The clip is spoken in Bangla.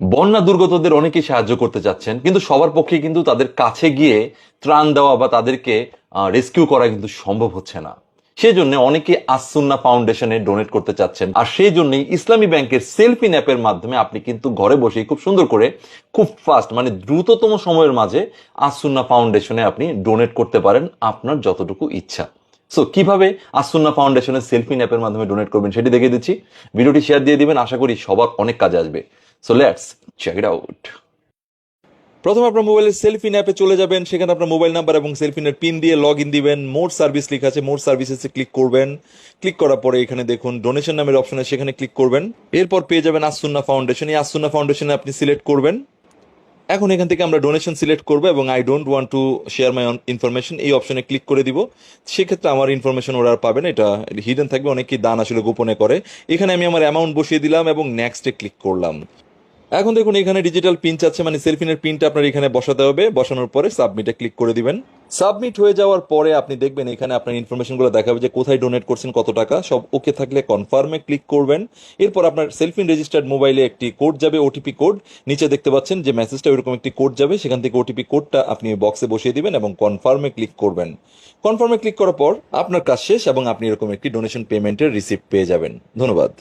বন্যা দুর্গতদের অনেকেই সাহায্য করতে চাচ্ছেন কিন্তু সবার পক্ষে কিন্তু তাদের কাছে গিয়ে ত্রাণ দেওয়া বা তাদেরকে রেস্কিউ করা কিন্তু সম্ভব হচ্ছে না। সেই জন্য অনেকে আসুন্না ফাউন্ডেশনে ডোনেট করতে চাচ্ছেন। আর সেই জন্যই ইসলামী ব্যাংকের সেলফি অ্যাপের মাধ্যমে আপনি কিন্তু ঘরে বসেই খুব সুন্দর করে খুব ফাস্ট মানে দ্রুততম সময়ের মাঝে আসুন্না ফাউন্ডেশনে আপনি ডোনেট করতে পারেন আপনার যতটুকু ইচ্ছা। সো কীভাবে আসুন্না ফাউন্ডেশনের সেলফি অ্যাপের মাধ্যমে ডোনেট করবেন সেটি দেখে দিচ্ছি। ভিডিওটি শেয়ার দিয়ে দিবেন। আশা করি সবার অনেক কাজে আসবে। So let's check it out প্রথমে আপনার মোবাইলের সেলফিন অ্যাপে চলে যাবেন, সেখানে আপনার মোবাইল নাম্বার এবং সেলফিনের পিন দিয়ে লগ ইন দিবেন। মোর সার্ভিস লেখা আছে, মোর সার্ভিসেসে ক্লিক করবেন। ক্লিক করার পরে এখানে দেখুন ডোনেশন নামের অপশন সেখানে ক্লিক করবেন। এরপর পেয়ে যাবেন আসুন্না ফাউন্ডেশন এই আসুন্না ফাউন্ডেশনে আপনি সিলেক্ট করবেন। এখন এখান থেকে আমরা ডোনেশন সিলেক্ট করব এবং I don't want to share my information এই অপশনে ক্লিক করে দিব। সেক্ষেত্রে আমার ইনফরমেশন ওরা পাবেন এটা হিডেন থাকবে, অনেকেই দান আসলে গোপনে করে। এখানে আমি আমার অ্যামাউন্ট বসিয়ে দিলাম এবং নেক্সটে ক্লিক করলাম। এখন দেখুন, এখানে ডিজিটাল পিন চাচ্ছে মানে সেলফিনের পিনটা আপনার এখানে বসাতে হবে। বসানোর পরে সাবমিটে ক্লিক করে দিবেন। সাবমিট হয়ে যাওয়ার পরে আপনি দেখবেন এখানে আপনার ইনফরমেশনগুলো দেখাবে যে কোথায় ডোনেট করছেন, কত টাকা। সব ওকে থাকলে কনফার্মে ক্লিক করবেন। এরপর আপনার সেলফিন রেজিস্টার্ড মোবাইলে একটি কোড যাবে ওটিপি কোড নিচে দেখতে পাচ্ছেন যে মেসেজটা ওইরকম একটি কোড যাবে। সেখান থেকে ওটিপি কোডটা আপনি বক্সে বসিয়ে দিবেন এবং কনফার্মে ক্লিক করবেন। কনফার্মে ক্লিক করার পর আপনার কাজ শেষ এবং আপনি এরকম একটি ডোনেশন পেমেন্টের রিসিপ্ট পেয়ে যাবেন। ধন্যবাদ।